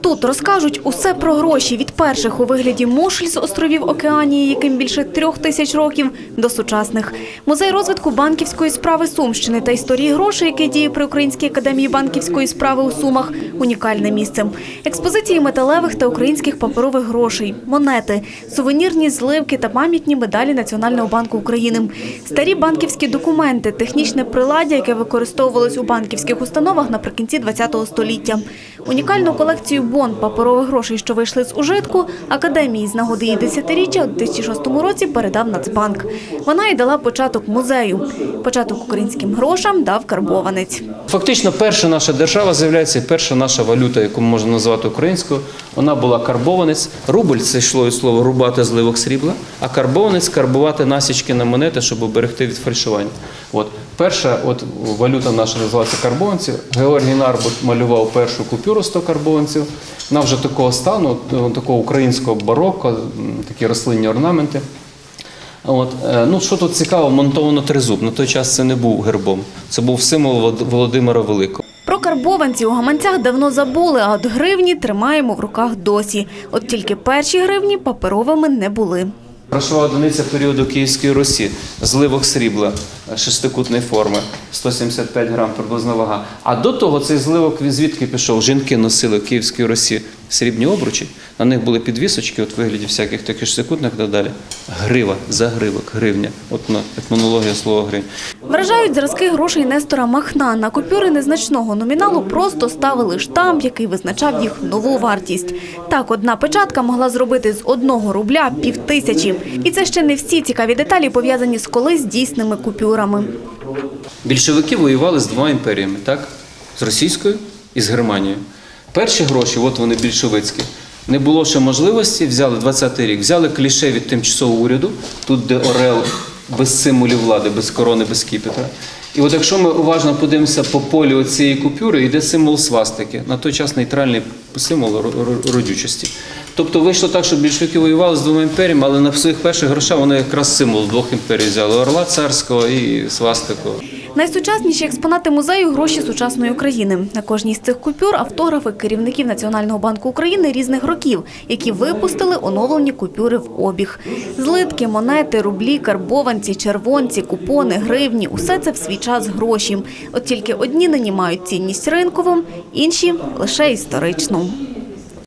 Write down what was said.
Тут розкажуть усе про гроші від перших у вигляді мушль з островів Океанії, яким більше трьох тисяч років, до сучасних. Музей розвитку банківської справи Сумщини та історії грошей, який діє при Українській академії банківської справи у Сумах, унікальне місце. Експозиції металевих та українських паперових грошей, монети, сувенірні зливки та пам'ятні медалі Національного банку України, старі банківські документи, технічне приладдя, яке використовувалось у банківських установах наприкінці ХХ століття. Унікальну колекцію бон паперових грошей, що вийшли з ужитку, академії з нагоди її десятиріччя у 2006 році передав Нацбанк. Вона й дала початок музею. Початок українським грошам дав карбованець. Фактично, перша наша держава з'являється, перша наша валюта, яку можемо назвати українською, вона була карбованець. Рубль це йшло від слова рубати зливок срібла, а карбованець карбувати насічки на монети, щоб уберегти від фальшування. От перша от валюта наша називається карбованці. Георгій Нарбут малював першу купюру 100 карбованців. Вона вже такого стану, такого українського бароко, м, такі рослинні орнаменти. От, е, ну, що тут цікаво, монтовано тризуб. На той час це не був гербом. Це був символ Володимира Великого. Про карбованці у гаманцях давно забули, а от гривні тримаємо в руках досі. От тільки перші гривні паперовими не були. Грошова одиниця періоду Київської Русі, зливок срібла шестикутної форми, 175 грам приблизна вага. А до того цей зливок звідки пішов? Жінки носили в Київській Русі срібні обручі, на них були підвісочки, от вигляді всяких таких шестикутних і так далі. Грива, загривок, гривня. От на етимологія слова гривня. Вражають зразки грошей Нестора Махна. На купюри незначного номіналу просто ставили штамп, який визначав їх нову вартість. Так, одна печатка могла зробити з одного рубля півтисячі. І це ще не всі цікаві деталі, пов'язані з колись дійсними купюрами. Більшовики воювали з двома імперіями, так? З Російською і з Германією. Перші гроші, от вони більшовицькі. Не було ще можливості, взяли 20-й рік, взяли кліше від тимчасового уряду, тут де Орел без символів влади, без корони, без кіпіта. І от якщо ми уважно подивимося по полі цієї купюри, йде символ свастики, на той час нейтральний символ ро- ро- родючості. Тобто вийшло так, що більшовики воювали з двома імперіями, але на своїх перших грошах вони якраз символ двох імперій взяли Орла царського і свастику. Найсучасніші експонати музею гроші сучасної України. На кожній з цих купюр автографи керівників Національного банку України різних років, які випустили оновлені купюри в обіг. Злитки, монети, рублі, карбованці, червонці, купони, гривні усе це в свій час гроші. От тільки одні нині мають цінність ринкову, інші лише історичну.